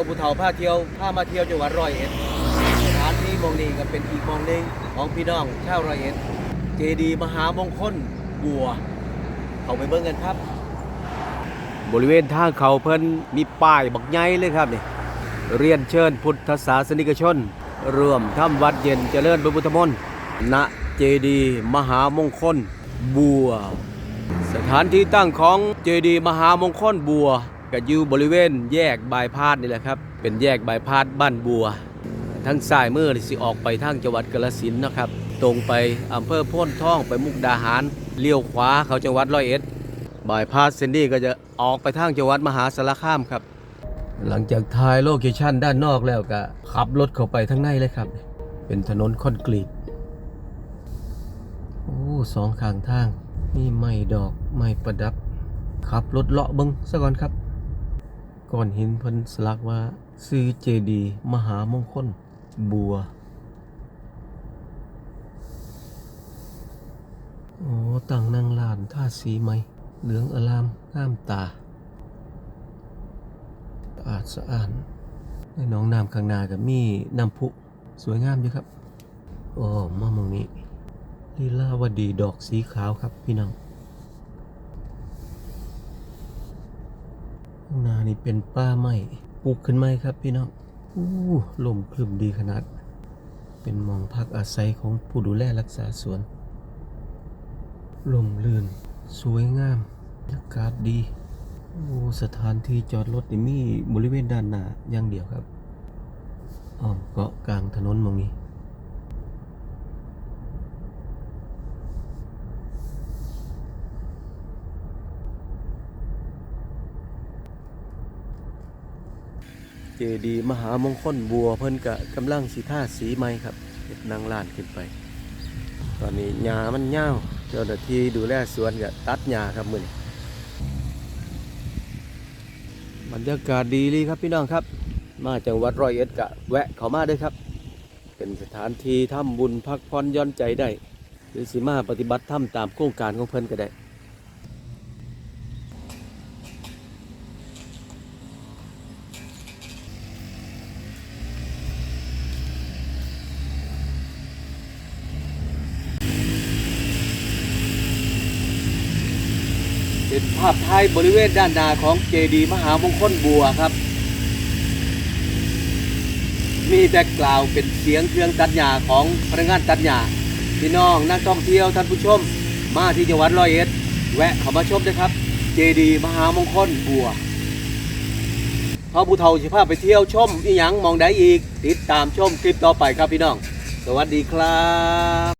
ก็บุเทาพาเที่ยวพามาเที่ยวจังหวัดร้อยเอ็ดสถานที่มองนี้ก็เป็นอีกมองหนึ่งของพี่น้องชาวร้อยเอ็ด เจดีย์มหามงคลบัว เขาไปเบิ่งกันครับ บริเวณทางเขาเพิ่นมีป้ายบักใหญ่เลยครับนี่เรียนเชิญพุทธศาสนิกชนร่วมทำวัดเย็นเจริญพระพุทธมนต์ณเจดีย์มหามงคลบัว สถานที่ตั้งของเจดีย์มหามงคลบัว ก็อยู่บริเวณแยกบายพาดนี่แหละครับ เป็นแยกบายพาดบ้านบัวทั้งซ้ายมือนี่สิออกไปทางจังหวัดกาฬสินธุ์นะครับ ตรงไปอำเภอพ้นท่องไปมุกดาหาร เลี้ยวขวาเขาจังหวัดร้อยเอ็ดบายพาสเซนดี้ก็จะออกไปทางจังหวัดมหาสารคามครับ หลังจากถ่ายโลเคชั่นด้านนอกแล้วก็ขับรถเข้าไปทางในเลยครับ เป็นถนนคอนกรีตโอ้สองข้างทางมีไม้ดอกไม้ประดับขับรถเลาะเบิงซะก่อนครับ ก่อนหินเพันสลักว่าซื้อเจดีมหามงคล บัว โอ้ต่างนางลานท่าสีไหม เหลืองอลามงามตาสะอาดสะอาดในน้องน้ำข้างนากับมีน้ำพุ สวยงามอยู่ครับ โอ้มามองนี้ลีลาวดีดอกสีขาวครับพี่น้องข้างห น้านี่เป็นป้าไม้ปลูกขึ้นไม้ครับพี่น้องอู้ลมคลึมดีขนาด เป็นมองพักอาศัยของผู้ดูแลรักษาสวน ลมลื่น สวยงามอากาศดีโอ้สถานที่จอดรถนี่มีบริเวณด้านหน้าอย่างเดียวครับอ้อมเกาะกลางถนนมองนี้ เจดีมหามงคลบัวเพิ่นกะกำลังสีท่าสีไม้ครับเฮ็ดนางลานขึ้นไป ตอนนี้หญ้ามันเหี่ยวเจ้าหน้าที่ดูแลสวนก็ตัดหญ้าครับมื้อนี้บรรยากาศดีเลยครับพี่น้องครับ มาจังหวัดร้อยเอ็ดกะแวะเขามาด้วยครับ เป็นสถานที่ทำบุญพักผ่อนย่อนใจได้ หรือสิมาปฏิบัติธรรมตามโครงการของเพิ่นก็ได้ เป็นภาพถ่ายบริเวณด้านหน้าของเจดีย์มหามงคลบัวครับ มีแต่กล่าวเป็นเสียงเครื่องตัดหญ้าของพนักงานตัดหญ้าพี่น้องนักท่องเที่ยวท่านผู้ชม มาที่จังหวัดร้อยเอ็ดแวะเข้ามาชมนะครับ เจดีย์มหามงคลบัวพอผู้เฒ่าสิพาพไปเที่ยวชมอีหยังมองได้อีก ติดตามชมคลิปต่อไปครับพี่น้อง สวัสดีครับ